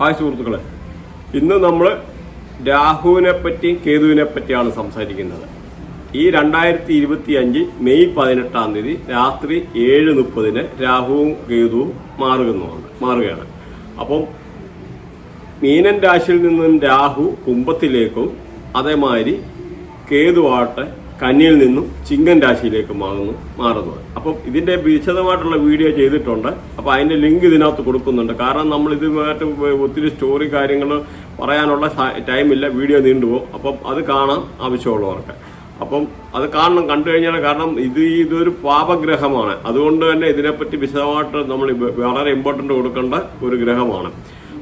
Hi സുഹൃത്തുക്കളെ. ഇന്ന് നമ്മൾ രാഹുവിനെ പറ്റിയും കേതുവിനെ പറ്റിയാണ് സംസാരിക്കുന്നത്. ഈ രണ്ടായിരത്തി ഇരുപത്തി അഞ്ച് മെയ് പതിനെട്ടാം തീയതി രാത്രി ഏഴ് മുപ്പതിന് രാഹുവും കേതുവും മാറുകയാണ് മാറുകയാണ്. അപ്പം മീനൻ രാശിയിൽ നിന്നും രാഹു കുംഭത്തിലേക്കും അതേമാതിരി കേതുവാട്ടെ കന്നിയിൽ നിന്നും ചിങ്ങൻ രാശിയിലേക്ക് മാറുന്നു മാറുന്നത് അപ്പം ഇതിന്റെ വിശദമായിട്ടുള്ള വീഡിയോ ചെയ്തിട്ടുണ്ട്. അപ്പോൾ അതിന്റെ ലിങ്ക് ഇതിനകത്ത് കൊടുക്കുന്നുണ്ട്. കാരണം നമ്മൾ ഇതുമായിട്ട് ഒത്തിരി സ്റ്റോറി കാര്യങ്ങൾ പറയാനുള്ള ടൈമില്ല വീഡിയോ നീണ്ടുപോകും അപ്പം അത് കാണാൻ ആവശ്യമുള്ളവർക്ക്. അപ്പം അത് കാണണം കണ്ടു കഴിഞ്ഞാൽ കാരണം ഇത് ഇതൊരു പാപഗ്രഹമാണ്. അതുകൊണ്ട് തന്നെ ഇതിനെപ്പറ്റി വിശദമായിട്ട് നമ്മൾ വളരെ ഇമ്പോർട്ടന്റ് കൊടുക്കേണ്ട ഒരു ഗ്രഹമാണ്.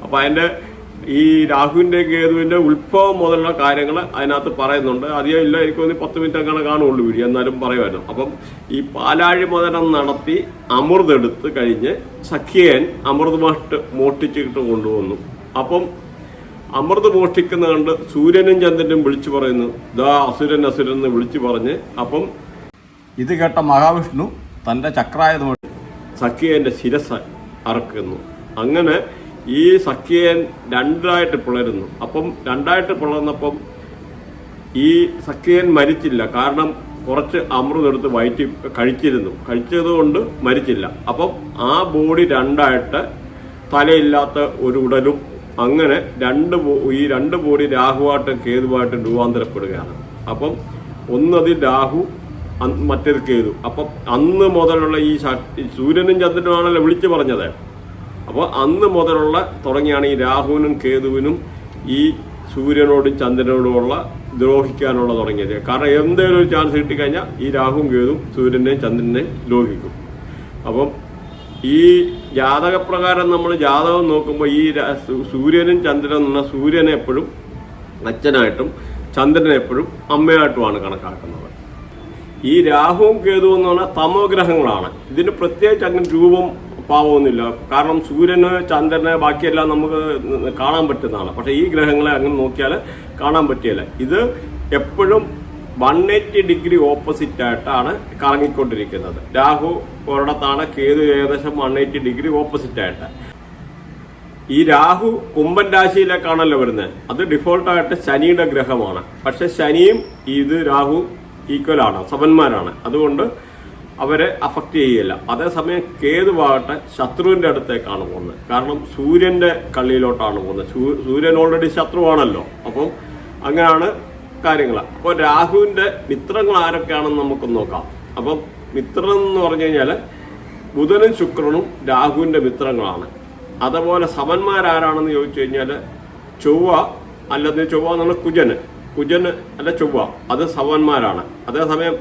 അപ്പം അതിന്റെ ഈ രാഹുവിന്റെ കേതുവിന്റെ ഉത്ഭവം മുതലുള്ള കാര്യങ്ങൾ അതിനകത്ത് പറയുന്നുണ്ട്. അധികം ഇല്ല എനിക്ക് തോന്നി പത്ത് മിനിറ്റ് അങ്ങനെ കാണുള്ളൂ വീഡിയോ എന്നാലും പറയുമായിരുന്നു. അപ്പം ഈ പാലാഴി മതനം നടത്തി അമൃത് എടുത്ത് കഴിഞ്ഞ് സഖിയൻ അമൃത് മോഷ്ട് മോഷ്ടിച്ചിട്ട് കൊണ്ടുവന്നു. അപ്പം അമൃത് മോഷ്ടിക്കുന്ന കണ്ട് സൂര്യനും ചന്ദ്രനും വിളിച്ചു പറയുന്നു. ദാ അസുരൻ അസുരൻ എന്ന് വിളിച്ചു പറഞ്ഞ് അപ്പം ഇത് കേട്ട മഹാവിഷ്ണു തന്റെ ചക്രായുധം സഖിയന്റെ ശിരസ് അറക്കുന്നു. അങ്ങനെ ഈ സഖിയൻ രണ്ടായിട്ട് പിളരുന്നു. അപ്പം രണ്ടായിട്ട് പിളർന്നപ്പം ഈ സഖിയൻ മരിച്ചില്ല. കാരണം കുറച്ച് അമൃതെടുത്ത് വയറ്റി കഴിച്ചിരുന്നു. കഴിച്ചത് കൊണ്ട് മരിച്ചില്ല. അപ്പം ആ ബോഡി രണ്ടായിട്ട് തലയില്ലാത്ത ഒരു ഉടലും അങ്ങനെ രണ്ട് ഈ രണ്ട് ബോഡി രാഹുവായിട്ടും കേതുവായിട്ടും രൂപാന്തരപ്പെടുകയാണ്. അപ്പം ഒന്നതിൽ രാഹു മറ്റേത് കേതു. അപ്പം അന്ന് മുതലുള്ള ഈ സൂര്യനും ചന്ദ്രനുമാണല്ലോ വിളിച്ചു പറഞ്ഞത്. അപ്പോൾ അന്ന് മുതലുള്ള തുടങ്ങിയാണ് ഈ രാഹുവിനും കേതുവിനും ഈ സൂര്യനോടും ചന്ദ്രനോടുമുള്ള ദ്രോഹിക്കാനുള്ള തുടങ്ങിയത്. കാരണം എന്തെങ്കിലും ഒരു ചാൻസ് കിട്ടിക്കഴിഞ്ഞാൽ ഈ രാഹുവും കേതും സൂര്യനെയും ചന്ദ്രനെയും ദ്രോഹിക്കും. അപ്പം ഈ ജാതകപ്രകാരം നമ്മൾ ജാതകം നോക്കുമ്പോൾ ഈ സൂര്യനും ചന്ദ്രനും എന്ന സൂര്യനെ എപ്പോഴും അച്ഛനായിട്ടും ചന്ദ്രനെ എപ്പോഴും അമ്മയായിട്ടുമാണ് കണക്കാക്കുന്നത്. ഈ രാഹുവും കേതുവും എന്ന് പറഞ്ഞാൽ തമോഗ്രഹങ്ങളാണ്. ഇതിന് പ്രത്യേകിച്ച് അങ്ങനെ രൂപം പാവമൊന്നുമില്ല. കാരണം സൂര്യന് ചന്ദ്രന് ബാക്കിയെല്ലാം നമുക്ക് കാണാൻ പറ്റുന്നതാണ്. പക്ഷെ ഈ ഗ്രഹങ്ങളെ അങ്ങനെ നോക്കിയാൽ കാണാൻ പറ്റിയല്ല ഇത് എപ്പോഴും വൺ എയ്റ്റി ഡിഗ്രി ഓപ്പോസിറ്റ് ആയിട്ടാണ് കറങ്ങിക്കൊണ്ടിരിക്കുന്നത്. രാഹു ഒരിടത്താണ് കേതു ഏകദേശം വൺ എയ്റ്റി ഡിഗ്രി ഓപ്പോസിറ്റ് ആയിട്ട്. ഈ രാഹു കുംഭൻ രാശിയിലേക്കാണല്ലോ വരുന്നത്. അത് ഡിഫോൾട്ടായിട്ട് ശനിയുടെ ഗ്രഹമാണ്. പക്ഷെ ശനിയും ഇത് രാഹു ഈക്വൽ ആണ് സമന്മാരാണ് അതുകൊണ്ട് അവരെ അഫക്റ്റ് ചെയ്യില്ല അതേസമയം കേതുവാകട്ടെ ശത്രുവിന്റെ അടുത്തേക്കാണ് പോകുന്നത്. കാരണം സൂര്യന്റെ കള്ളിയിലോട്ടാണ് പോകുന്നത്. സൂര്യൻ ഓൾറെഡി ശത്രുവാണല്ലോ. അപ്പം അങ്ങനെയാണ് കാര്യങ്ങൾ അപ്പോൾ രാഹുവിന്റെ മിത്രങ്ങൾ ആരൊക്കെയാണെന്ന് നമുക്ക് നോക്കാം. അപ്പം മിത്രം എന്ന് പറഞ്ഞു കഴിഞ്ഞാൽ ബുധനും ശുക്രനും രാഹുവിന്റെ മിത്രങ്ങളാണ്. അതുപോലെ സമന്മാരാരാണെന്ന് ചോദിച്ചു കഴിഞ്ഞാൽ ചൊവ്വ അല്ലെങ്കിൽ ചൊവ്വ എന്നുള്ള കുജന്. കുജന് അല്ല ചൊവ്വ. അത് സമന്മാരാണ്. അതേസമയം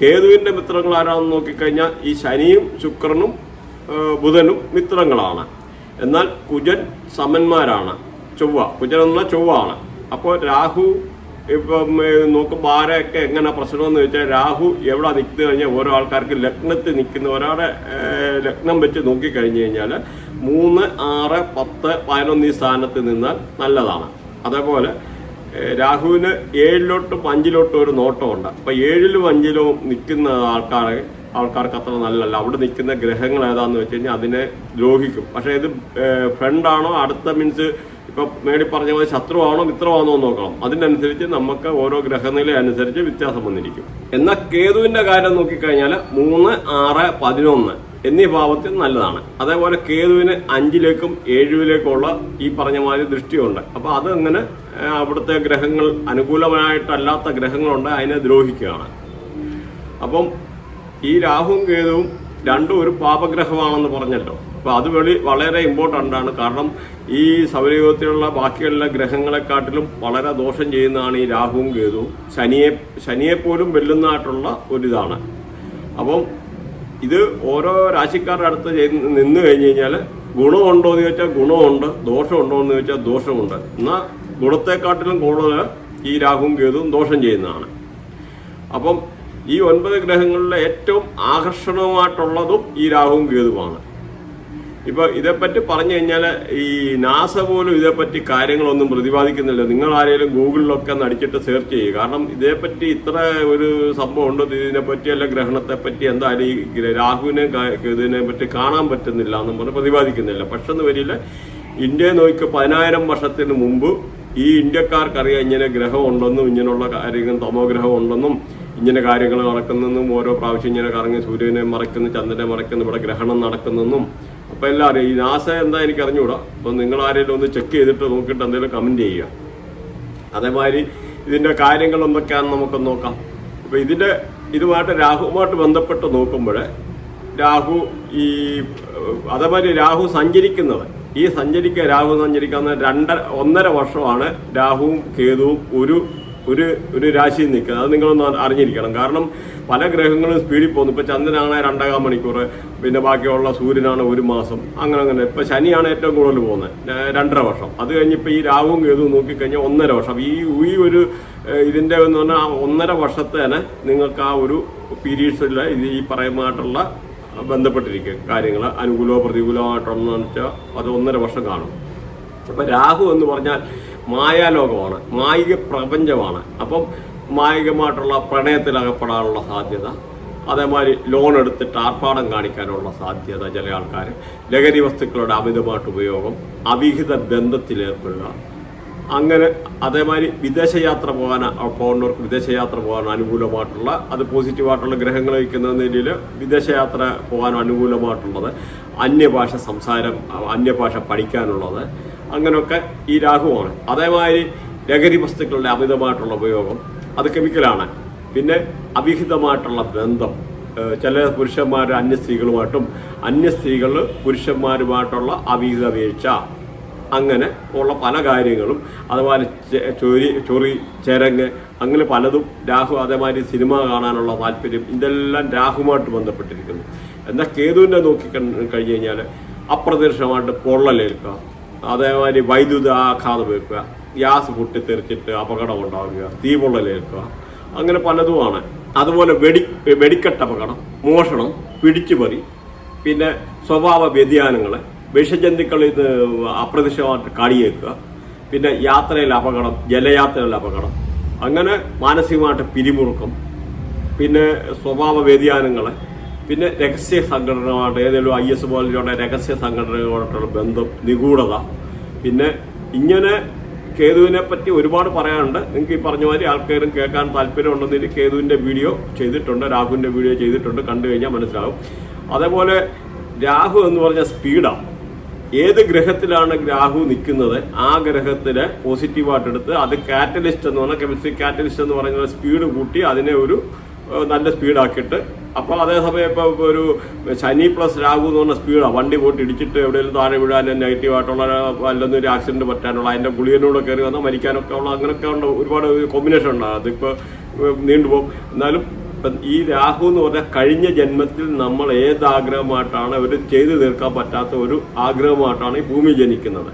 കേതുവിന്റെ മിത്രങ്ങൾ ആരാണെന്ന് നോക്കിക്കഴിഞ്ഞാൽ ഈ ശനിയും ശുക്രനും ബുധനും മിത്രങ്ങളാണ്. എന്നാൽ കുജൻ സമന്മാരാണ്. ചൊവ്വ. കുജൻ എന്നുള്ള ചൊവ്വ ആണ് അപ്പോൾ രാഹു ഇപ്പം നോക്കുമ്പോൾ ആരെയൊക്കെ എങ്ങനെ പ്രശ്നമെന്ന് വെച്ചാൽ രാഹു എവിടെ നിൽക്കുന്നു കഴിഞ്ഞാൽ ഓരോ ആൾക്കാർക്ക് ലഗ്നത്തിൽ നിൽക്കുന്ന ഒരാളെ ലഗ്നം വെച്ച് നോക്കിക്കഴിഞ്ഞ് കഴിഞ്ഞാൽ മൂന്ന് ആറ് പത്ത് പതിനൊന്ന് ഈ സ്ഥാനത്ത് നിന്നാൽ നല്ലതാണ്. അതേപോലെ രാഹുവിന് ഏഴിലോട്ടും അഞ്ചിലോട്ടും ഒരു നോട്ടമുണ്ട്. അപ്പം ഏഴിലും അഞ്ചിലും നിൽക്കുന്ന ആൾക്കാർ ആൾക്കാർക്ക് അത്ര നല്ലതല്ല. അവിടെ നിൽക്കുന്ന ഗ്രഹങ്ങൾ ഏതാന്ന് വെച്ച് കഴിഞ്ഞാൽ അതിനെ ദ്രോഹിക്കും. പക്ഷേ ഇത് ഫ്രണ്ടാണോ അടുത്ത മീൻസ് ഇപ്പൊ മേടി പറഞ്ഞ പോലെ ശത്രുവാണോ മിത്രമാണോ എന്ന് നോക്കണം. അതിനനുസരിച്ച് നമുക്ക് ഓരോ ഗ്രഹനില അനുസരിച്ച് വ്യത്യാസം വന്നിരിക്കും. എന്നാൽ കേതുവിന്റെ കാര്യം നോക്കിക്കഴിഞ്ഞാൽ മൂന്ന് ആറ് പതിനൊന്ന്. എന്നീ ഭാവത്തിൽ നല്ലതാണ്. അതേപോലെ കേതുവിന് അഞ്ചിലേക്കും ഏഴിലേക്കുള്ള ഈ പറഞ്ഞ മാതിരി ദൃഷ്ടിയുണ്ട്. അപ്പൊ അത് അങ്ങനെ അവിടുത്തെ ഗ്രഹങ്ങൾ അനുകൂലമായിട്ടല്ലാത്ത ഗ്രഹങ്ങളുണ്ട് അതിനെ ദ്രോഹിക്കുകയാണ്. അപ്പം ഈ രാഹുവും കേതുവും രണ്ടും ഒരു പാപഗ്രഹമാണെന്ന് പറഞ്ഞല്ലോ. അപ്പൊ അത് വെളി വളരെ ഇമ്പോർട്ടന്റ് ആണ്. കാരണം ഈ സൗരയുഗത്തിലുള്ള ബാക്കിയുള്ള ഗ്രഹങ്ങളെക്കാട്ടിലും വളരെ ദോഷം ചെയ്യുന്നതാണ് ഈ രാഹുവും കേതുവും. ശനിയെ ശനിയെപ്പോലും വെല്ലുന്നതായിട്ടുള്ള ഒരിതാണ്. അപ്പം ഇത് ഓരോ രാശിക്കാരുടെ അടുത്ത് ചെയ്ത് നിന്ന് കഴിഞ്ഞ് കഴിഞ്ഞാൽ ഗുണമുണ്ടോ എന്ന് ചോദിച്ചാൽ ഗുണമുണ്ട് ദോഷമുണ്ടോ എന്ന് ചോദിച്ചാൽ ദോഷമുണ്ട്. എന്നാൽ ഗുണത്തെക്കാട്ടിലും കൂടുതൽ ഈ രാഹുവും കേതുവും ദോഷം ചെയ്യുന്നതാണ്. അപ്പം ഈ ഒൻപത് ഗ്രഹങ്ങളിലെ ഏറ്റവും ആകർഷണമായിട്ടുള്ളതും ഈ രാഹുവും കേതുവാണ്. ഇപ്പൊ ഇതേപ്പറ്റി പറഞ്ഞു കഴിഞ്ഞാൽ ഈ നാസ പോലും ഇതേപ്പറ്റി കാര്യങ്ങളൊന്നും പ്രതിപാദിക്കുന്നില്ല. നിങ്ങൾ ആരെങ്കിലും ഗൂഗിളിലൊക്കെ ഒന്ന് അടിച്ചിട്ട് സെർച്ച് ചെയ്യുക കാരണം ഇതേപ്പറ്റി ഇത്ര ഒരു സംഭവം ഉണ്ട്? ഇതിനെപ്പറ്റി അല്ല ഗ്രഹണത്തെ പറ്റി എന്തായാലും ഈ രാഹുവിനെ ഇതിനെപ്പറ്റി ഇതിനെ പറ്റി കാണാൻ പറ്റുന്നില്ല എന്നും പറഞ്ഞ് പ്രതിപാദിക്കുന്നില്ല. പക്ഷെന്ന് വരില്ല ഇന്ത്യയെ നോക്കി പതിനായിരം വർഷത്തിന് മുമ്പ് ഈ ഇന്ത്യക്കാർക്കറിയാം ഇങ്ങനെ ഗ്രഹം ഉണ്ടെന്നും ഇങ്ങനെയുള്ള കാര്യങ്ങൾ തമോഗ്രഹം ഉണ്ടെന്നും ഇങ്ങനെ കാര്യങ്ങൾ നടക്കുന്നെന്നും ഓരോ പ്രാവശ്യം ഇങ്ങനെ കറങ്ങി സൂര്യനെ മറയ്ക്കുന്നു ചന്ദ്രനെ മറയ്ക്കുന്നു ഇവിടെ ഗ്രഹണം നടക്കുന്നെന്നും അപ്പൊ എല്ലാവരും ഈ നാസ എന്താ എനിക്ക് അറിഞ്ഞുകൂടാ അപ്പൊ നിങ്ങൾ ആരെങ്കിലും ഒന്ന് ചെക്ക് ചെയ്തിട്ട് നോക്കിയിട്ട് എന്തെങ്കിലും കമന്റ് ചെയ്യുക. അതേമാതിരി ഇതിന്റെ കാര്യങ്ങൾ എന്തൊക്കെയാണെന്ന് നമുക്ക് നോക്കാം. അപ്പൊ ഇതിന്റെ ഇതുമായിട്ട് രാഹുവുമായിട്ട് ബന്ധപ്പെട്ട് നോക്കുമ്പോൾ രാഹു ഈ അതേമാതിരി രാഹു സഞ്ചരിക്കുന്നത് ഈ സഞ്ചരിക്കുക രാഹു സഞ്ചരിക്കുന്ന രണ്ടര ഒന്നര വർഷമാണ് രാഹുവും കേതുവും ഒരു ഒരു ഒരു രാശിയിൽ നിൽക്കുന്നത്. അത് നിങ്ങളൊന്ന് അറിഞ്ഞിരിക്കണം. കാരണം പല ഗ്രഹങ്ങളും സ്പീഡിൽ പോകുന്നു. ഇപ്പോൾ ചന്ദ്രനാണ് രണ്ടാകാം മണിക്കൂർ പിന്നെ ബാക്കിയുള്ള സൂര്യനാണ് ഒരു മാസം അങ്ങനെ അങ്ങനെ. ഇപ്പോൾ ശനിയാണ് ഏറ്റവും കൂടുതൽ പോകുന്നത് രണ്ടര വർഷം. അത് കഴിഞ്ഞിപ്പോൾ ഈ രാവും കേതുവും നോക്കിക്കഴിഞ്ഞാൽ ഒന്നര വർഷം. ഈ ഈ ഒരു ഇതിന്റെ എന്ന് പറഞ്ഞാൽ ആ ഒന്നര വർഷത്തെ തന്നെ നിങ്ങൾക്ക് ആ ഒരു പീരീഡ്സിൽ ഇത് ഈ പറയുന്നതായിട്ടുള്ള ബന്ധപ്പെട്ടിരിക്കും. കാര്യങ്ങൾ അനുകൂലമോ പ്രതികൂലമായിട്ടൊന്ന് വെച്ചാൽ അത് ഒന്നര വർഷം കാണും. അപ്പം രാഹു എന്ന് പറഞ്ഞാൽ മായാലോകമാണ് മായിക പ്രപഞ്ചമാണ്. അപ്പം മായികമായിട്ടുള്ള പ്രണയത്തിൽ അകപ്പെടാനുള്ള സാധ്യത അതേമാതിരി ലോൺ എടുത്തിട്ട് ആർപ്പാടം കാണിക്കാനുള്ള സാധ്യത ചില ആൾക്കാർ ലഹരി വസ്തുക്കളുടെ അമിതമായിട്ട് ഉപയോഗം അവിഹിത ബന്ധത്തിലേർപ്പെടുക അങ്ങനെ അതേമാതിരി വിദേശയാത്ര പോകാൻ പോകുന്നവർക്ക് വിദേശയാത്ര പോകാൻ അനുകൂലമായിട്ടുള്ള അത് പോസിറ്റീവായിട്ടുള്ള ഗ്രഹങ്ങൾ വയ്ക്കുന്ന നിലയിൽ വിദേശയാത്ര പോകാൻ അനുകൂലമായിട്ടുള്ളത് അന്യഭാഷ സംസാരം അന്യഭാഷ പഠിക്കാനുള്ളത് അങ്ങനെയൊക്കെ ഈ രാഹുവാണ് അതേമാതിരി ലഹരി വസ്തുക്കളുടെ അമിതമായിട്ടുള്ള ഉപയോഗം അത് കെമിക്കലാണ്. പിന്നെ അവിഹിതമായിട്ടുള്ള ബന്ധം ചില പുരുഷന്മാർ അന്യ സ്ത്രീകളുമായിട്ടും അന്യ സ്ത്രീകൾ പുരുഷന്മാരുമായിട്ടുള്ള അവിഹിത വീഴ്ച. അങ്ങനെ ഉള്ള പല കാര്യങ്ങളും അതുപോലെ ചൊരി ചൊറി ചെരങ്ങ് അങ്ങനെ പലതും രാഹു അതേമാതിരി സിനിമ കാണാനുള്ള താല്പര്യം ഇതെല്ലാം രാഹുമായിട്ട് ബന്ധപ്പെട്ടിരിക്കുന്നു. എന്നാൽ കേതുവിനെ നോക്കി കഴിഞ്ഞ് കഴിഞ്ഞാൽ അപ്രതീക്ഷിതമായിട്ട് പൊള്ളലേൽക്കുക അതേമാതിരി വൈദ്യുത ആഘാതം വെക്കുക ഗ്യാസ് പൊട്ടിത്തെറിച്ചിട്ട് അപകടം ഉണ്ടാവുക തീ പൊള്ളലേൽക്കുക അങ്ങനെ പലതുമാണ്. അതുപോലെ വെടി വെടിക്കെട്ട് അപകടം മോഷണം പിടിച്ചുപറി പിന്നെ സ്വഭാവ വ്യതിയാനങ്ങൾ വിഷജന്തുക്കൾ ഇത് അപ്രതീക്ഷിതമായിട്ട് കാടിയേക്കുക പിന്നെ യാത്രയിൽ അപകടം ജലയാത്രയിൽ അപകടം അങ്ങനെ മാനസികമായിട്ട് പിരിമുറുക്കം പിന്നെ സ്വഭാവ വ്യതിയാനങ്ങൾ പിന്നെ രഹസ്യ സംഘടനകളുമായിട്ട് ഏതെങ്കിലും ഐ എസ് പോലെയുള്ള രഹസ്യ സംഘടനകളുമായിട്ടുള്ള ബന്ധം നിഗൂഢത. പിന്നെ ഇങ്ങനെ കേതുവിനെ പറ്റി ഒരുപാട് പറയാനുണ്ട്. നിങ്ങൾക്ക് ഈ പറഞ്ഞ മാതിരി ആൾക്കാരും കേൾക്കാൻ താല്പര്യമുണ്ടെങ്കിൽ കേതുവിന്റെ വീഡിയോ ചെയ്തിട്ടുണ്ട് രാഹുവിന്റെ വീഡിയോ ചെയ്തിട്ടുണ്ട്. കണ്ടു കഴിഞ്ഞാൽ മനസ്സിലാവും. അതേപോലെ രാഹു എന്ന് പറഞ്ഞ സ്പീഡാണ് ഏത് ഗ്രഹത്തിലാണ് രാഹു നിൽക്കുന്നത്? ആ ഗ്രഹത്തിന് പോസിറ്റീവായിട്ടെടുത്ത് അത് കാറ്റലിസ്റ്റ് എന്ന് പറഞ്ഞാൽ കെമിസ്ട്രി കാറ്റലിസ്റ്റ് എന്ന് പറഞ്ഞ സ്പീഡ് കൂട്ടി അതിനെ ഒരു നല്ല സ്പീഡാക്കിയിട്ട്. അപ്പോൾ അതേസമയം ഇപ്പോൾ ഒരു ശനി പ്ലസ് രാഹു എന്ന് പറഞ്ഞ സ്പീഡാണ് വണ്ടി പോയിട്ട് ഇടിച്ചിട്ട് എവിടെയെങ്കിലും താഴെ വീഴാനും നെഗറ്റീവായിട്ടുള്ള അല്ലെന്ന് ഒരു ആക്സിഡന്റ് പറ്റാനുള്ള അതിന്റെ ഗുളികനോട് കയറി വന്നാൽ മരിക്കാനൊക്കെ ഉള്ള അങ്ങനെയൊക്കെ ഉള്ള ഒരുപാട് കോമ്പിനേഷൻ ഉണ്ടാകും അതിപ്പോൾ നീണ്ടുപോകും എന്നാലും ഇപ്പം ഈ രാഹു എന്ന് പറഞ്ഞാൽ കഴിഞ്ഞ ജന്മത്തിൽ നമ്മൾ ഏത് ആഗ്രഹമായിട്ടാണ് അവർ ചെയ്തു തീർക്കാൻ പറ്റാത്ത ഒരു ആഗ്രഹമായിട്ടാണ് ഈ ഭൂമി ജനിക്കുന്നത്.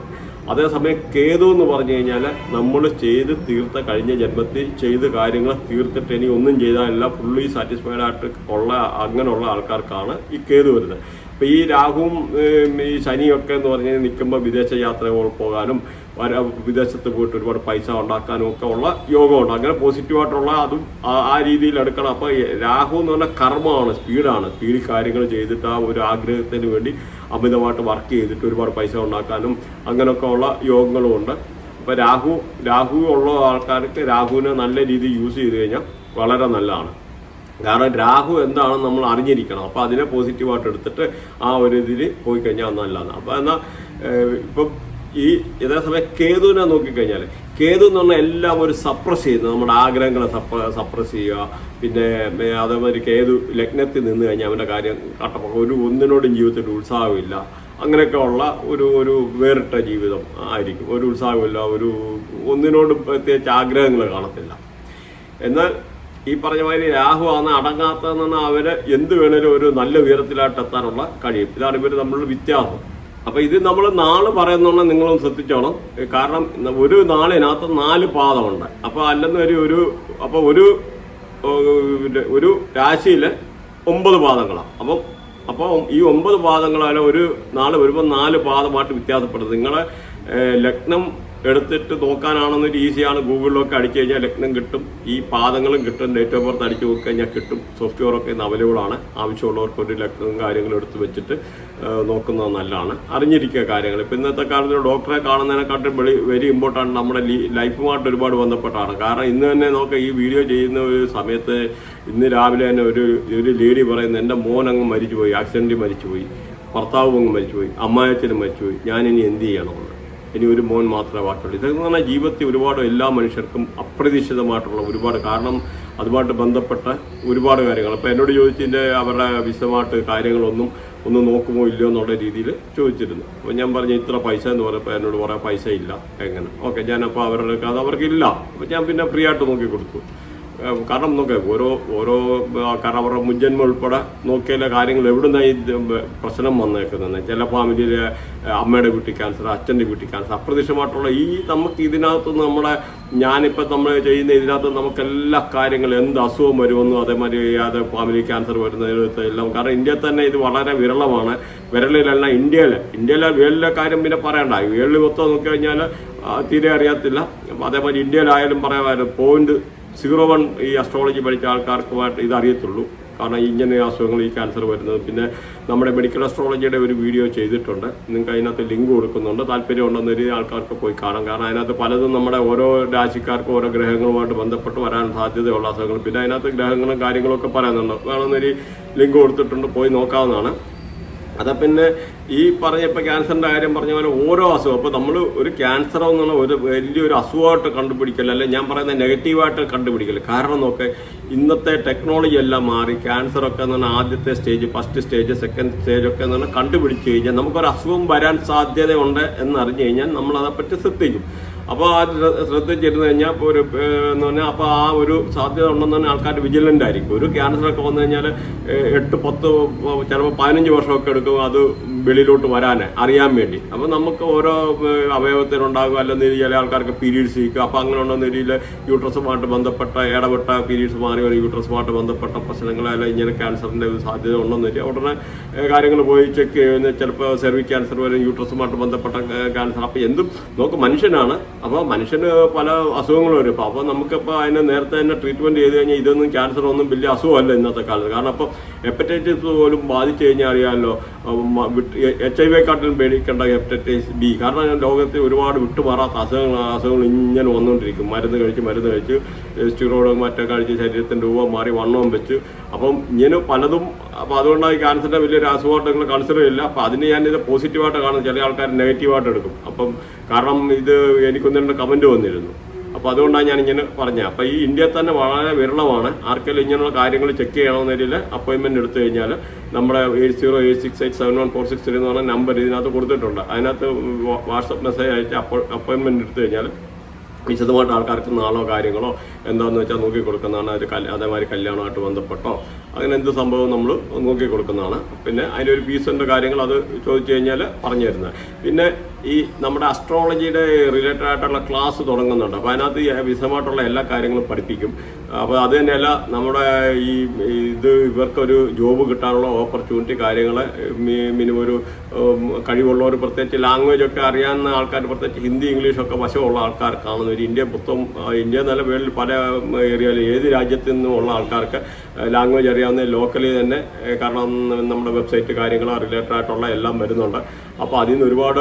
അതേസമയം കേതു എന്ന് പറഞ്ഞു കഴിഞ്ഞാൽ നമ്മൾ ചെയ്ത് തീർത്ത കഴിഞ്ഞ ജന്മത്തിൽ ചെയ്ത കാര്യങ്ങൾ തീർത്തിട്ട് ഇനി ഒന്നും ചെയ്താലല്ല ഫുള്ളി സാറ്റിസ്ഫൈഡ് ആയിട്ട് ഉള്ള അങ്ങനെയുള്ള ആൾക്കാർക്കാണ് ഈ കേതു വരുന്നത്. ഇപ്പം ഈ രാഹുവും ഈ ശനിയൊക്കെ എന്ന് പറഞ്ഞു കഴിഞ്ഞാൽ നിൽക്കുമ്പോൾ വിദേശ യാത്രകൾ പോകാനും വിദേശത്ത് പോയിട്ട് ഒരുപാട് പൈസ ഉണ്ടാക്കാനും ഒക്കെ ഉള്ള യോഗമുണ്ട്. അങ്ങനെ പോസിറ്റീവായിട്ടുള്ള അതും ആ- രീതിയിൽ എടുക്കണം. അപ്പോൾ രാഹു എന്ന് പറഞ്ഞാൽ കർമ്മമാണ് സ്പീഡാണ് സ്പീഡിൽ കാര്യങ്ങൾ ചെയ്തിട്ട് ആ ഒരു ആഗ്രഹത്തിന് വേണ്ടി അമിതമായിട്ട് വർക്ക് ചെയ്തിട്ട് ഒരുപാട് പൈസ ഉണ്ടാക്കാനും അങ്ങനെയൊക്കെ ഉള്ള യോഗങ്ങളും ഉണ്ട്. അപ്പോൾ രാഹു രാഹു ഉള്ള ആൾക്കാർക്ക് രാഹുവിനെ നല്ല രീതിയിൽ യൂസ് ചെയ്ത് കഴിഞ്ഞാൽ വളരെ നല്ലതാണ്. കാരണം രാഹു എന്താണെന്ന് നമ്മൾ അറിഞ്ഞിരിക്കണം. അപ്പോൾ അതിനെ പോസിറ്റീവായിട്ട് എടുത്തിട്ട് ആ ഒരു ഇതിൽ പോയി കഴിഞ്ഞാൽ നല്ലതാണ്. അപ്പോൾ എന്നാൽ ഇപ്പം ഈ യഥാസമയം കേതുവിനെ നോക്കിക്കഴിഞ്ഞാൽ കേതു എന്ന് പറഞ്ഞാൽ എല്ലാം ഒരു സപ്രസ് ചെയ്യുന്നത് നമ്മുടെ ആഗ്രഹങ്ങളെ സപ്ര സപ്രസ് ചെയ്യുക. പിന്നെ അതേമാതിരി കേതു ലഗ്നത്തിൽ നിന്ന് കഴിഞ്ഞാൽ അവന്റെ കാര്യം കട്ടപ്പൊക്കെ ഒരു ഒന്നിനോടും ജീവിതത്തിൽ ഉത്സാഹമില്ല. അങ്ങനെയൊക്കെ ഉള്ള ഒരു ഒരു വേറിട്ട ജീവിതം ആയിരിക്കും. ഒരു ഉത്സാഹമില്ല. ഒരു ഒന്നിനോടും പ്രത്യേകിച്ച് ആഗ്രഹങ്ങൾ കാണത്തില്ല. എന്നാൽ ഈ പറഞ്ഞ മാതിരി രാഹു ആണ് അടങ്ങാത്തതെന്ന് പറഞ്ഞാൽ അവർ എന്ത് വേണേലും ഒരു നല്ല ഉയരത്തിലായിട്ട് എത്താനുള്ള കഴിയും ഇതാണ് ഇവർ തമ്മിലുള്ള വ്യത്യാസം. അപ്പൊ ഇത് നമ്മൾ നാൾ പറയുന്നോണ്ട് നിങ്ങളും ശ്രദ്ധിച്ചോണം. കാരണം ഒരു നാളിനകത്ത് നാല് പാദമുണ്ട്. അപ്പൊ അല്ലെന്ന് ഒരു ഒരു അപ്പൊ ഒരു ഒരു രാശിയിൽ ഒമ്പത് പാദങ്ങളാണ് അപ്പം അപ്പോൾ ഈ ഒമ്പത് പാദങ്ങളായാലും ഒരു നാൾ വരുമ്പോൾ നാല് പാദമായിട്ട് വ്യത്യാസപ്പെടുന്നത് നിങ്ങളെ ലഗ്നം എടുത്തിട്ട് നോക്കാനാണെന്നൊരു ഈസിയാണ് ഗൂഗിളിലൊക്കെ അടിച്ചു കഴിഞ്ഞാൽ ലഗ്നം കിട്ടും. ഈ പാദങ്ങളും കിട്ടും. ഡേറ്റ് ഓഫ് ബർത്ത് അടിച്ചു നോക്കി കഴിഞ്ഞാൽ കിട്ടും. സോഫ്റ്റ്വെയർ ഒക്കെ ഇന്ന് അവൈലബിൾ ആണ്. ആവശ്യമുള്ളവർക്ക് ഒരു ലഗ്നവും കാര്യങ്ങളും എടുത്ത് വെച്ചിട്ട് നോക്കുന്നത് നല്ലതാണ്. അറിഞ്ഞിരിക്കുക കാര്യങ്ങൾ. ഇപ്പം ഇന്നത്തെ കാലത്ത് ഡോക്ടറെ കാണുന്നതിനെക്കാട്ടും വെളി വെരി ഇമ്പോർട്ടന്റ് നമ്മുടെ ലൈഫുമായിട്ട് ഒരുപാട് ബന്ധപ്പെട്ടാണ്. കാരണം ഇന്ന് തന്നെ നോക്കുക ഈ വീഡിയോ ചെയ്യുന്ന ഒരു സമയത്ത് ഇന്ന് രാവിലെ തന്നെ ഒരു ഒരു ലേഡി പറയുന്നത് എന്റെ മോൻ അങ്ങ് മരിച്ചുപോയി. ആക്സിഡന്റിൽ മരിച്ചുപോയി. ഭർത്താവ് അങ്ങ് മരിച്ചുപോയി. അമ്മായച്ചനും മരിച്ചുപോയി. ഞാനിനി എന്ത് ചെയ്യണമെന്ന് ഇനി ഒരു മോൻ മാത്രമേ ബാക്കിയുള്ളൂ. ഇതെന്ന് പറഞ്ഞാൽ ജീവിതത്തിൽ ഒരുപാട് എല്ലാ മനുഷ്യർക്കും അപ്രതീക്ഷിതമായിട്ടുള്ള ഒരുപാട് കാരണം അതുമായിട്ട് ബന്ധപ്പെട്ട ഒരുപാട് കാര്യങ്ങൾ. അപ്പോൾ എന്നോട് ചോദിച്ചതിന്റെ അവരുടെ വിശദമായിട്ട് കാര്യങ്ങളൊന്നും ഒന്ന് നോക്കുമോ ഇല്ലയോ എന്നുള്ള രീതിയിൽ ചോദിച്ചിരുന്നു. അപ്പോൾ ഞാൻ പറഞ്ഞു ഇത്ര പൈസ എന്ന് പറഞ്ഞപ്പോൾ എന്നോട് പറയാം പൈസ ഇല്ല. എങ്ങനെ? ഓക്കെ ഞാനപ്പോൾ അവരുടെ അത് അവർക്കില്ല. അപ്പോൾ ഞാൻ പിന്നെ ഫ്രീ ആയിട്ട് നോക്കി കൊടുത്തു. കാരണം നോക്കേ ഓരോ ഓരോ കാരണം അവരുടെ മുൻജന്മം ഉൾപ്പെടെ നോക്കിയാലെ കാര്യങ്ങൾ എവിടുന്നാണ് ഈ പ്രശ്നം വന്നേക്കുന്നത് ചില ഫാമിലിയിൽ അമ്മയുടെ വീട്ടിൽ ക്യാൻസർ അച്ഛന്റെ വീട്ടിൽ ക്യാൻസർ അപ്രതീക്ഷിതമായിട്ടുള്ള ഈ നമുക്ക് ഇതിനകത്ത് നമ്മുടെ ഞാനിപ്പോൾ നമ്മൾ ചെയ്യുന്ന ഇതിനകത്ത് നമുക്ക് എല്ലാ കാര്യങ്ങളും എന്ത് അസുഖം വരുമെന്നും അതേമാതിരി അത് ഫാമിലി ക്യാൻസർ വരുന്നതിനകത്ത് എല്ലാം. കാരണം ഇന്ത്യയിൽ തന്നെ ഇത് വളരെ വിരളമാണ്. വിരളിലല്ല ഇന്ത്യയിൽ ഇന്ത്യയിലെ വേളിലെ കാര്യം പിന്നെ പറയണ്ട. വേളിൽ മൊത്തം നോക്കി കഴിഞ്ഞാൽ തീരെ അറിയത്തില്ല. അതേമാതിരി ഇന്ത്യയിലായാലും പറയാമായിരുന്നു പോയിന്റ് സീറോ വൺ ഈ അസ്ട്രോളജി പഠിച്ച ആൾക്കാർക്കുമായിട്ട് ഇത് അറിയത്തുള്ളൂ കാരണം ഇങ്ങനെ അസുഖങ്ങൾ ഈ ക്യാൻസർ വരുന്നത്. പിന്നെ നമ്മുടെ മെഡിക്കൽ അസ്ട്രോളജിയുടെ ഒരു വീഡിയോ ചെയ്തിട്ടുണ്ട്. നിങ്ങൾക്ക് അതിനകത്ത് ലിങ്ക് കൊടുക്കുന്നുണ്ട്. താല്പര്യമുണ്ടെന്ന് ഒരു ആൾക്കാർക്ക് പോയി കാണാം. കാരണം അതിനകത്ത് പലതും നമ്മുടെ ഓരോ രാശിക്കാർക്കും ഓരോ ഗ്രഹങ്ങളുമായിട്ട് ബന്ധപ്പെട്ട് വരാൻ സാധ്യതയുള്ള അസുഖങ്ങൾ. പിന്നെ അതിനകത്ത് ഗ്രഹങ്ങളും കാര്യങ്ങളൊക്കെ പറയുന്നുണ്ട്. വേണമെന്നൊരു ലിങ്ക് കൊടുത്തിട്ടുണ്ട്. പോയി നോക്കാവുന്നതാണ്. അതാ പിന്നെ ഈ പറഞ്ഞ ഇപ്പൊ ക്യാൻസറിന്റെ കാര്യം പറഞ്ഞ പോലെ ഓരോ അസുഖം. അപ്പൊ നമ്മൾ ഒരു ക്യാൻസർ എന്നുള്ള ഒരു വലിയൊരു അസുഖമായിട്ട് കണ്ടുപിടിക്കല്ല അല്ലെ ഞാൻ പറയുന്ന നെഗറ്റീവായിട്ട് കണ്ടുപിടിക്കല്ല കാരണം നോക്കെ ഇന്നത്തെ ടെക്നോളജി എല്ലാം മാറി ക്യാൻസർ ഒക്കെ എന്ന് പറഞ്ഞാൽ ആദ്യത്തെ stage first stage second stage ഒക്കെ എന്ന് പറഞ്ഞാൽ കണ്ടുപിടിച്ച് കഴിഞ്ഞാൽ നമുക്കൊരു അസുഖം വരാൻ സാധ്യതയുണ്ട് എന്ന് അറിഞ്ഞു കഴിഞ്ഞാൽ നമ്മൾ അതേപ്പറ്റി ശ്രദ്ധിക്കും. അപ്പോൾ ആ ശ്രദ്ധിച്ചിരുന്നു കഴിഞ്ഞാൽ ഇപ്പോൾ ഒരു എന്ന് പറഞ്ഞാൽ അപ്പോൾ ആ ഒരു സാധ്യത ഉണ്ടെന്ന് പറഞ്ഞാൽ ആൾക്കാർ വിജിലന്റ് ആയിരിക്കും. ഒരു ക്യാൻസർ ഒക്കെ വന്നു കഴിഞ്ഞാൽ എട്ട് പത്ത് ചിലപ്പോൾ പതിനഞ്ച് വർഷമൊക്കെ എടുക്കും. അത് വെളിയിലോട്ട് വരാൻ അറിയാൻ വേണ്ടി. അപ്പോൾ നമുക്ക് ഓരോ അവയവത്തിനുണ്ടാകും അല്ലെങ്കിൽ ചില ആൾക്കാർക്ക് പീരീഡ്സ് ഇരിക്കും. അപ്പോൾ അങ്ങനെയുള്ള രീതിയിൽ യൂട്രസുമായിട്ട് ബന്ധപ്പെട്ട ഇടപെട്ട പീരീഡ്സ് മാറി ഒരു യൂട്രസുമായിട്ട് ബന്ധപ്പെട്ട പ്രശ്നങ്ങൾ അല്ലെങ്കിൽ ഇങ്ങനെ ക്യാൻസറിന്റെ സാധ്യത ഉണ്ടെന്ന് വരിക. ഉടനെ കാര്യങ്ങൾ പോയി ചെക്ക് ചെയ്യുന്ന ചിലപ്പോൾ സെർവിക് ക്യാൻസർ വരും യൂട്രസുമായിട്ട് ബന്ധപ്പെട്ട ക്യാൻസർ അപ്പോൾ എന്തും നോക്ക് മനുഷ്യനാണ്. അപ്പോൾ മനുഷ്യന് പല അസുഖങ്ങളും വരും. അപ്പോൾ നമുക്കിപ്പോൾ അതിനെ നേരത്തെ തന്നെ ട്രീറ്റ്മെന്റ് ചെയ്ത് കഴിഞ്ഞാൽ ഇതൊന്നും ക്യാൻസർ ഒന്നും വലിയ അസുഖമല്ല ഇന്നത്തെ കാലത്ത്. കാരണം അപ്പോൾ ഹെപ്പറ്റൈറ്റിസ് പോലും ബാധിച്ചു കഴിഞ്ഞാൽ അറിയാമല്ലോ എച്ച് ഐ വിയെക്കാട്ടിലും പേടിക്കേണ്ട ഹെപ്പറ്റൈറ്റിസ് ബി കാരണം ലോകത്തെ ഒരുപാട് വിട്ടുമാറാത്ത അസുഖങ്ങൾ അസുഖങ്ങൾ ഇങ്ങനെ വന്നുകൊണ്ടിരിക്കും. മരുന്ന് കഴിച്ച് മരുന്ന് കഴിച്ച് സ്റ്റിറോയിഡ് മറ്റൊക്കെ കഴിച്ച് ശരീരത്തിന്റെ രൂപം മാറി വണ്ണവും വെച്ച്. അപ്പം ഇങ്ങനെ പലതും അപ്പോൾ അതുകൊണ്ടാണ് ക്യാൻസറിന്റെ വലിയൊരു അസുഖമായിട്ട് നിങ്ങൾ കൺസിഡർ ചെയ്യില്ല അപ്പോൾ അതിന് ഞാനിത് പോസിറ്റീവായിട്ട് കാണും. ചില ആൾക്കാർ നെഗറ്റീവായിട്ട് എടുക്കും. അപ്പം കാരണം ഇത് എനിക്കൊന്നും രണ്ട് കമന്റ് വന്നിരുന്നു. അപ്പോൾ അതുകൊണ്ടാണ് ഞാൻ ഇങ്ങനെ പറഞ്ഞത് അപ്പോൾ ഈ ഇന്ത്യയിൽ തന്നെ വളരെ വിരളമാണ്. ആർക്കെങ്കിലും ഇങ്ങനെയുള്ള കാര്യങ്ങൾ ചെക്ക് ചെയ്യണമെന്നതിൽ അപ്പോയിൻമെന്റ് എടുത്തു കഴിഞ്ഞാൽ നമ്മുടെ eight zero eight six eight seven one four six three എന്ന് പറഞ്ഞ നമ്പർ ഇതിനകത്ത് കൊടുത്തിട്ടുണ്ട്. അതിനകത്ത് വാട്സപ്പ് മെസ്സേജ് അയച്ച് അപ്പോൾ അപ്പോയിൻമെന്റ് എടുത്തു കഴിഞ്ഞാൽ വിശദമായിട്ട് ആൾക്കാർക്ക് നാളോ കാര്യങ്ങളോ എന്താണെന്ന് വെച്ചാൽ നോക്കി കൊടുക്കുന്നതാണ് ഒരു കല്യ അതേമാതിരി കല്യാണമായിട്ട് ബന്ധപ്പെട്ടോ അങ്ങനെ എന്ത് സംഭവം നമ്മൾ നോക്കി കൊടുക്കുന്നതാണ് പിന്നെ അതിന്റെ ഒരു ഫീസിന്റെ കാര്യങ്ങൾ അത് ചോദിച്ചു കഴിഞ്ഞാൽ പറഞ്ഞു തരുന്നത് പിന്നെ ഈ നമ്മുടെ അസ്ട്രോളജിയുടെ റിലേറ്റഡ് ആയിട്ടുള്ള ക്ലാസ് തുടങ്ങുന്നുണ്ട്. അപ്പോൾ അതിനകത്ത് വിശദമായിട്ടുള്ള എല്ലാ കാര്യങ്ങളും പഠിപ്പിക്കും. അപ്പോൾ അത് തന്നെയല്ല നമ്മുടെ ഈ ഇത് ഇവർക്കൊരു ജോബ് കിട്ടാനുള്ള ഓപ്പർച്യൂണിറ്റി കാര്യങ്ങൾ മിനിമം ഒരു കഴിവുള്ളവർ പ്രത്യേകിച്ച് ലാംഗ്വേജ് ഒക്കെ അറിയാവുന്ന ആൾക്കാർ പ്രത്യേകിച്ച് ഹിന്ദി ഇംഗ്ലീഷ് ഒക്കെ വശമുള്ള കാണുന്ന ഒരു ഇന്ത്യ മൊത്തം ഇന്ത്യ നല്ല വേൾഡിൽ പല ഏരിയയിൽ ഏത് രാജ്യത്തു നിന്നുമുള്ള ആൾക്കാർക്ക് ലാംഗ്വേജ് അറിയാവുന്ന ലോക്കലി തന്നെ കാരണം നമ്മുടെ വെബ്സൈറ്റ് കാര്യങ്ങൾ റിലേറ്റഡ് ആയിട്ടുള്ള എല്ലാം വരുന്നുണ്ട്. അപ്പോൾ അതിൽ നിന്ന് ഒരുപാട്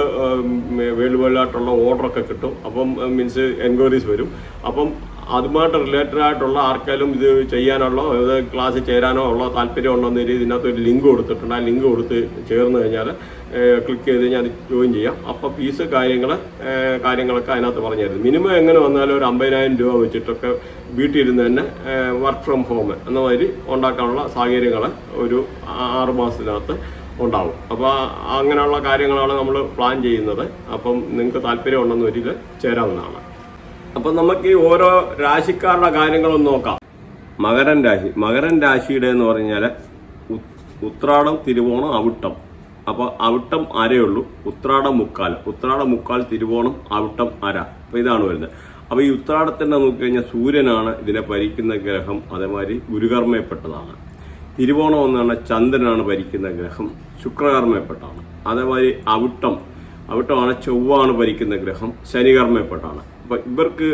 വേൾഡ് വൈഡ് ആയിട്ടുള്ള ഓർഡറൊക്കെ കിട്ടും. അപ്പം മീൻസ് എൻക്വയറീസ് വരും. അപ്പം അതുമായിട്ട് റിലേറ്റഡ് ആയിട്ടുള്ള ആർക്കെങ്കിലും ഇത് ചെയ്യാനുള്ള ഇത് ക്ലാസ്സിൽ ചേരാനോ ഉള്ള താല്പര്യം എന്ന രീതി ഇതിനകത്ത് ഒരു ലിങ്ക് കൊടുത്തിട്ടുണ്ട്. ആ ലിങ്ക് കൊടുത്ത് ചേർന്ന് കഴിഞ്ഞാൽ ക്ലിക്ക് ചെയ്ത് ഞാൻ ജോയിൻ ചെയ്യാം. അപ്പോൾ ഫീസ് കാര്യങ്ങൾ കാര്യങ്ങളൊക്കെ അതിനകത്ത് പറഞ്ഞു തരുന്നത് മിനിമം എങ്ങനെ വന്നാലും ഒരു അമ്പതിനായിരം രൂപ വെച്ചിട്ടൊക്കെ വീട്ടിൽ ഇരുന്ന് തന്നെ വർക്ക് ഫ്രം ഹോം എന്ന മാതിരി ഉണ്ടാക്കാനുള്ള സാഹചര്യങ്ങൾ ഒരു ആറ് മാസത്തിനകത്ത് ഉണ്ടാവും. അപ്പോൾ അങ്ങനെയുള്ള കാര്യങ്ങളാണ് നമ്മൾ പ്ലാൻ ചെയ്യുന്നത്. അപ്പം നിങ്ങൾക്ക് താല്പര്യം ഉണ്ടെന്ന് ഒരിക്കൽ ചേരാവുന്നതാണ്. അപ്പം നമുക്ക് ഈ ഓരോ രാശിക്കാരുടെ കാര്യങ്ങളൊന്ന് നോക്കാം. മകരൻ രാശി. മകരൻ രാശിയുടെ എന്ന് പറഞ്ഞാൽ ഉത്രാടം തിരുവോണം അവിട്ടം. അപ്പോൾ അവിട്ടം അരയുള്ളൂ ഉത്രാടം മുക്കാൽ. ഉത്രാടം മുക്കാൽ തിരുവോണം അവിട്ടം അര. അപ്പോൾ ഇതാണ് വരുന്നത്. അപ്പോൾ ഈ ഉത്രാടത്തിന്റെ നോക്കിക്കഴിഞ്ഞാൽ സൂര്യനാണ് ഇതിനെ ഭരിക്കുന്ന ഗ്രഹം അതേമാതിരി ഗുരുകർമ്മയപ്പെട്ടതാണ് തിരുവോണം എന്ന് പറഞ്ഞാൽ ചന്ദ്രനാണ് ഭരിക്കുന്ന ഗ്രഹം ശുക്രകർമ്മയപ്പെട്ടാണ് അതേമാതിരി അവിട്ടം. അവിട്ടമാണ് ചൊവ്വാണ് ഭരിക്കുന്ന ഗ്രഹം ശനികർമ്മപ്പെട്ടാണ് അപ്പൊ ഇവർക്ക്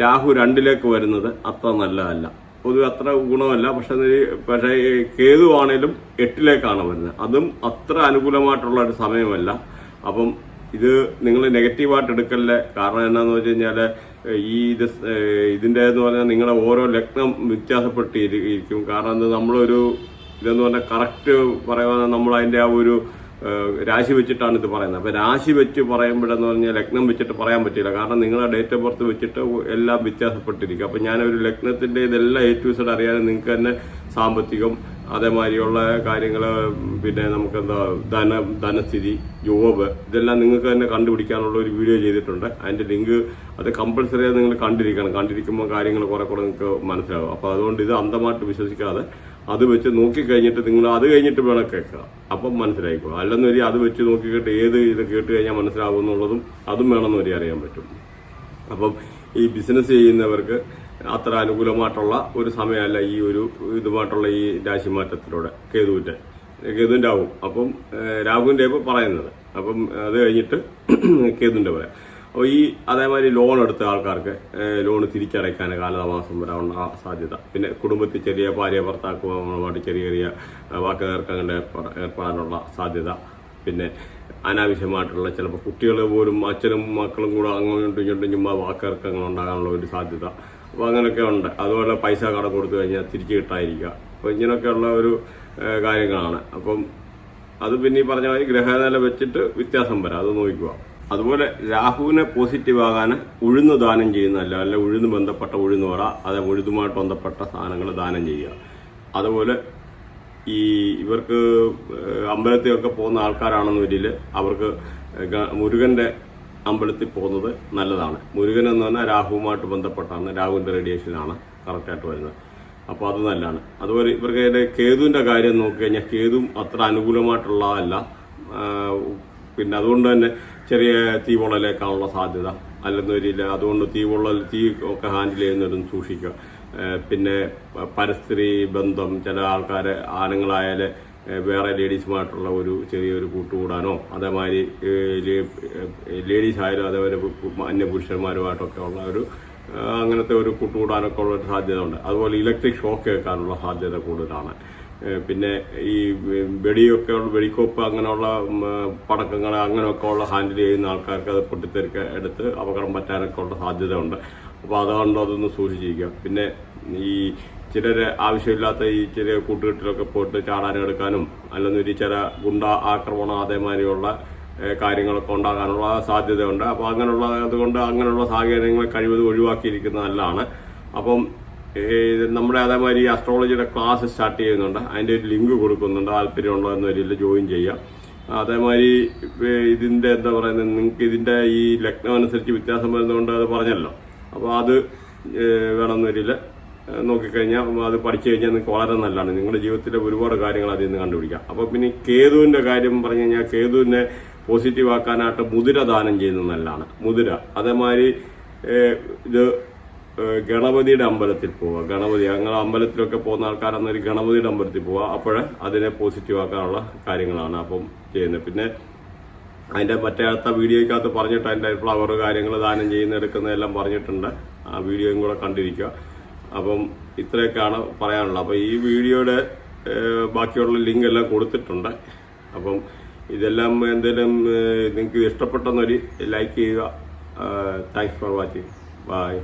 രാഹു രണ്ടിലേക്ക് വരുന്നത് അത്ര നല്ലതല്ല. പൊതുവെ അത്ര ഗുണമല്ല. പക്ഷെ പക്ഷേ കേതുവാണേലും എട്ടിലേക്കാണ് വരുന്നത്. അതും അത്ര അനുകൂലമായിട്ടുള്ള ഒരു സമയമല്ല. അപ്പം ഇത് നിങ്ങൾ നെഗറ്റീവായിട്ട് എടുക്കല്ലേ കാരണം എന്നാന്ന് വെച്ച് കഴിഞ്ഞാൽ ഈ ഇത് ഇതിന്റെ എന്ന് പറഞ്ഞാൽ നിങ്ങളുടെ ഓരോ ലഗ്നം വ്യത്യാസപ്പെട്ടിരിക്കും. കാരണം ഇത് നമ്മളൊരു ഇതെന്ന് പറഞ്ഞാൽ കറക്റ്റ് പറയുവാൻ നമ്മൾ അതിന്റെ ആ ഒരു രാശി വെച്ചിട്ടാണ് ഇത് പറയുന്നത്. അപ്പൊ രാശി വെച്ച് പറയുമ്പോഴെന്ന് പറഞ്ഞാൽ ലഗ്നം വെച്ചിട്ട് പറയാൻ പറ്റില്ല. കാരണം നിങ്ങളുടെ ഡേറ്റ് ഓഫ് ബർത്ത് വെച്ചിട്ട് എല്ലാം വ്യത്യാസപ്പെട്ടിരിക്കും. അപ്പൊ ഞാനൊരു ലഗ്നത്തിന്റെ ഇതെല്ലാം എ ടു സെഡ് അറിയാൻ നിങ്ങൾക്ക് തന്നെ സാമ്പത്തികം അതേമാതിരിയുള്ള കാര്യങ്ങൾ പിന്നെ നമുക്ക് എന്താ ധന ധനസ്ഥിതി ജോബ് ഇതെല്ലാം നിങ്ങൾക്ക് തന്നെ കണ്ടുപിടിക്കാനുള്ള ഒരു വീഡിയോ ചെയ്തിട്ടുണ്ട്. അതിന്റെ ലിങ്ക് അത് കമ്പൾസറി നിങ്ങൾ കണ്ടിരിക്കണം. കണ്ടിരിക്കുമ്പോൾ കാര്യങ്ങൾ കുറെ കൂടെ നിങ്ങൾക്ക് മനസ്സിലാവും. അപ്പോൾ അതുകൊണ്ട് ഇത് അന്ധമായിട്ട് വിശ്വസിക്കാതെ അത് വെച്ച് നോക്കിക്കഴിഞ്ഞിട്ട് നിങ്ങൾ അത് കഴിഞ്ഞിട്ട് വേണം കേൾക്കുക. അപ്പം മനസ്സിലായിക്കോ അല്ലെന്ന് വരി അത് വെച്ച് നോക്കിയിട്ട് ഏത് ഇത് കേട്ട് കഴിഞ്ഞാൽ മനസ്സിലാവും എന്നുള്ളതും അതും വേണമെന്ന് വരി അറിയാൻ പറ്റും. അപ്പം ഈ ബിസിനസ് ചെയ്യുന്നവർക്ക് അത്ര അനുകൂലമായിട്ടുള്ള ഒരു സമയമല്ല ഈ ഒരു ഇതുമായിട്ടുള്ള ഈ രാശിമാറ്റത്തിലൂടെ. കേതുവിന്റെ കേതുവിന്റെ ആവും. അപ്പം രാഹുവിന്റെ ഇപ്പോൾ ഇപ്പൊ പറയുന്നത്. അപ്പം അത് കഴിഞ്ഞിട്ട് കേതുവിന്റെ പറയാം. അപ്പോൾ ഈ അതേമാതിരി ലോൺ എടുത്ത ആൾക്കാർക്ക് ലോൺ തിരിച്ചടയ്ക്കാൻ കാലതാമസം വരാനുള്ള സാധ്യത. പിന്നെ കുടുംബത്തിൽ ചെറിയ ഭാര്യ ഭർത്താക്കുമായിട്ട് ചെറിയ ചെറിയ വാക്ക് തർക്കങ്ങളുടെ ഏർപ്പെടാനുള്ള സാധ്യത. പിന്നെ അനാവശ്യമായിട്ടുള്ള ചിലപ്പോൾ കുട്ടികൾ പോലും അച്ഛനും മക്കളും കൂടെ അങ്ങോട്ടും ഇങ്ങോട്ടും ചുമ്മാ വാക്കിറക്കങ്ങൾ ഉണ്ടാകാനുള്ള ഒരു സാധ്യത. അപ്പോൾ അങ്ങനെയൊക്കെ ഉണ്ട്. അതുപോലെ പൈസ കട കൊടുത്തു കഴിഞ്ഞാൽ തിരിച്ചു കിട്ടാതിരിക്കുക. അപ്പോൾ ഇങ്ങനെയൊക്കെയുള്ള ഒരു കാര്യങ്ങളാണ്. അപ്പം അത് പിന്നെ ഈ പറഞ്ഞ മാതിരി ഗ്രഹനില വെച്ചിട്ട് വ്യത്യാസം വരാം. അത് നോക്കുക അതുപോലെ രാഹുവിനെ പോസിറ്റീവ് ആകാൻ ഉഴുന്ന് ദാനം ചെയ്യുന്നതല്ല അല്ല ഉഴുന്ന് ബന്ധപ്പെട്ട ഉഴുന്ന് പറ അത് ഉഴുതുമായിട്ട് ബന്ധപ്പെട്ട സാധനങ്ങൾ ദാനം ചെയ്യുക. അതുപോലെ ഈ ഇവർക്ക് അമ്പലത്തിലൊക്കെ പോകുന്ന ആൾക്കാരാണെന്ന് വരിൽ അവർക്ക് മുരുകന്റെ അമ്പലത്തിൽ പോകുന്നത് നല്ലതാണ്. മുരുകൻ എന്ന് പറഞ്ഞാൽ രാഹുവുമായിട്ട് ബന്ധപ്പെട്ടാണ് രാഹുവിന്റെ റേഡിയേഷനാണ് കറക്റ്റായിട്ട് വരുന്നത്. അപ്പോൾ അത് നല്ലതാണ്. അതുപോലെ ഇവർക്ക് കേതുവിന്റെ കാര്യം നോക്കി കഴിഞ്ഞാൽ കേതു അത്ര അനുകൂലമായിട്ടുള്ളതല്ല പിന്നെ അതുകൊണ്ട് തന്നെ ചെറിയ തീ പൊള്ളലേക്കാനുള്ള സാധ്യത അല്ലെന്ന് വരില്ല. അതുകൊണ്ട് തീ തീ ഒക്കെ ഹാൻഡിൽ ചെയ്യുന്നവരും സൂക്ഷിക്കുക. പിന്നെ പരസ്ത്രീ ബന്ധം ചില ആൾക്കാരെ ആണുങ്ങളായാൽ വേറെ ലേഡീസുമായിട്ടുള്ള ഒരു ചെറിയൊരു കൂട്ടുകൂടാനോ അതേമാതിരി ലേഡീസ് ആയാലും അതേപോലെ അന്യ പുരുഷന്മാരുമായിട്ടൊക്കെ ഉള്ള ഒരു അങ്ങനത്തെ ഒരു കൂട്ടുകൂടാനൊക്കെ ഉള്ള ഒരു സാധ്യത ഉണ്ട് അതുപോലെ ഇലക്ട്രിക് ഷോക്ക് കേൾക്കാനുള്ള സാധ്യത കൂടുതലാണ്. പിന്നെ ഈ വെടിയൊക്കെ വെടിക്കോപ്പ് അങ്ങനെയുള്ള പടക്കങ്ങൾ അങ്ങനെയൊക്കെ ഉള്ള ഹാൻഡിൽ ചെയ്യുന്ന ആൾക്കാർക്ക് അത് പൊട്ടിത്തെറിക്ക എടുത്ത് അപകടം പറ്റാനൊക്കെ ഉള്ള സാധ്യത ഉണ്ട് അപ്പോൾ അതുകൊണ്ട് അതൊന്ന് സൂക്ഷിച്ചിരിക്കുക. പിന്നെ ഈ ചിലർ ആവശ്യമില്ലാത്ത ഈ ചെറിയ കൂട്ടുകെട്ടിലൊക്കെ പോയിട്ട് ചാടാനും എടുക്കാനും അല്ലെന്നൊരു ചില ഗുണ്ട ആക്രമണം അതേമാതിരിയുള്ള കാര്യങ്ങളൊക്കെ ഉണ്ടാകാനുള്ള സാധ്യതയുണ്ട്. അപ്പോൾ അങ്ങനെയുള്ള അതുകൊണ്ട് അങ്ങനെയുള്ള സാഹചര്യങ്ങൾ കഴിവതും ഒഴിവാക്കിയിരിക്കുന്നത് നല്ലതാണ് അപ്പം നമ്മുടെ അതേമാതിരി അസ്ട്രോളജിയുടെ ക്ലാസ് സ്റ്റാർട്ട് ചെയ്യുന്നുണ്ട്. അതിന്റെ ഒരു ലിങ്ക് കൊടുക്കുന്നുണ്ട്. താല്പര്യമുണ്ടോ വരില്ല ജോയിൻ ചെയ്യാം. അതേമാതിരി ഇതിന്റെ എന്താ പറയുന്നത് നിങ്ങൾക്ക് ഇതിന്റെ ഈ ലഗ്നം അനുസരിച്ച് വ്യത്യാസം വരുന്നതുകൊണ്ട് അത് പറഞ്ഞല്ലോ. അപ്പോൾ അത് വേണമെന്ന് വരില്ല രീതിയിൽ നോക്കിക്കഴിഞ്ഞാൽ അത് പഠിച്ചു കഴിഞ്ഞാൽ നിങ്ങൾക്ക് വളരെ നല്ലതാണ്. നിങ്ങളുടെ ജീവിതത്തിലെ ഒരുപാട് കാര്യങ്ങൾ അതിൽ നിന്ന് കണ്ടുപിടിക്കാം. അപ്പോൾ പിന്നെ കേതുവിന്റെ കാര്യം പറഞ്ഞു കഴിഞ്ഞാൽ കേതുവിനെ പോസിറ്റീവ് ആക്കാനായിട്ട് മുതിര ദാനം ചെയ്യുന്നത് നല്ലതാണ്. മുതിര. അതേമാതിരി ഇത് ഗണപതിയുടെ അമ്പലത്തിൽ പോവുക. ഗണപതി ഞങ്ങൾ അമ്പലത്തിലൊക്കെ പോകുന്ന ആൾക്കാരെന്നൊരു ഗണപതിയുടെ അമ്പലത്തിൽ പോവുക. അപ്പോൾ അതിനെ പോസിറ്റീവ് ആക്കാനുള്ള കാര്യങ്ങളാണ് അപ്പം ചെയ്യുന്നത്. പിന്നെ അതിന്റെ മറ്റേ അടുത്ത വീഡിയോയ്ക്കകത്ത് പറഞ്ഞിട്ട് അതിന്റെ ഫ്ലവർ കാര്യങ്ങൾ ദാനം ചെയ്യുന്ന എടുക്കുന്നതെല്ലാം പറഞ്ഞിട്ടുണ്ട്. ആ വീഡിയോയും കൂടെ കണ്ടിരിക്കുക. അപ്പം ഇത്രയൊക്കെയാണ് പറയാനുള്ളത്. അപ്പം ഈ വീഡിയോയുടെ ബാക്കിയുള്ള ലിങ്ക് എല്ലാം കൊടുത്തിട്ടുണ്ട്. അപ്പം ഇതെല്ലാം എന്തെങ്കിലും നിങ്ങൾക്ക് ഇഷ്ടപ്പെട്ടെന്നൊരു ലൈക്ക് ചെയ്യുക. Thanks for watching bye